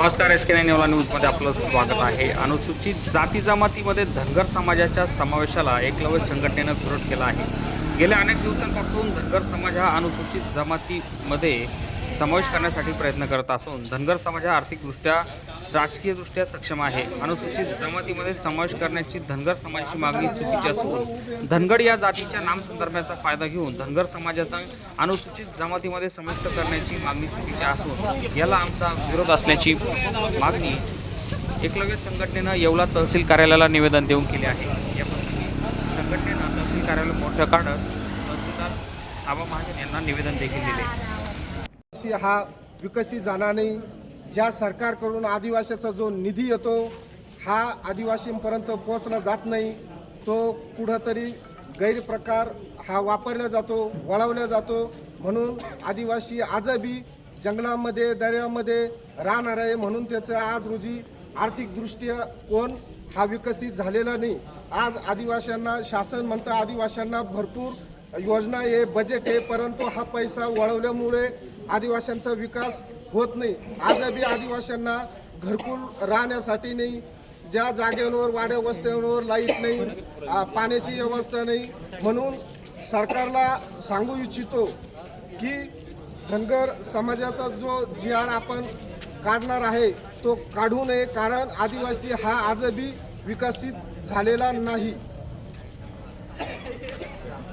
नमस्कार S K nine नेवला न्यूजमध्ये आपलं स्वागत आहे. अनुसूचित जाती जमातीमध्ये धनगर समाजाच्या समावेशाला एकलव्य संघटनेनं विरोध केला आहे. गेल्या अनेक दिवसांपासून धनगर समाज हा अनुसूचित जमातीमध्ये समावेश करण्यासाठी प्रयत्न करत असून धनगर समाज हा आर्थिकदृष्ट्या राजकीयदृष्ट्या सक्षम आहे. अनुसूचित जमातीमध्ये समावेश करण्याची धनगर समाजाची मागणी चुकीची असून धनगड या जातीच्या नामसंदर्भाचा फायदा घेऊन धनगर समाजात अनुसूचित जमातीमध्ये समाविष्ट करण्याची मागणी चुकीची असून याला आमचा विरोध असल्याची मागणी एकलव्य संघटनेनं येवला तहसील कार्यालयाला निवेदन देऊन केले आहे. याप्रसंगी संघटनेनं तहसील कार्यालय मोठं काढत तहसीलदार आबा महाजन यांना निवेदन देखील दिले. हा विकसित झाला नाही. ज्या सरकारकडून आदिवासीचा जो निधी येतो हा आदिवासींपर्यंत पोहोचला जात नाही. तो कुठंतरी गैरप्रकार हा वापरला जातो वळवला जातो. म्हणून आदिवासी आजही जंगलामध्ये दर्यामध्ये राहणार आहे म्हणून त्याचं आज रोजी आर्थिकदृष्ट्या कोण हा विकसित झालेला नाही. आज आदिवासींना शासन म्हणतं आदिवासींना भरपूर योजना आहे बजेट आहे परंतु हा पैसा वळवल्यामुळे आदिवासींचा विकास होत नाही. आजही आदिवासींना घरकुल राहण्यासाठी नाही ज्या जागेवर वाड्या वस्त्यांवर लाइट नाही पाण्याची व्यवस्था नाही. म्हणून सरकारला सांगू इच्छितो की धनगर समाजाचा जो जी आर आपण काढणार आहे तो काढू नये कारण आदिवासी हा आजही विकसित झालेला नाही.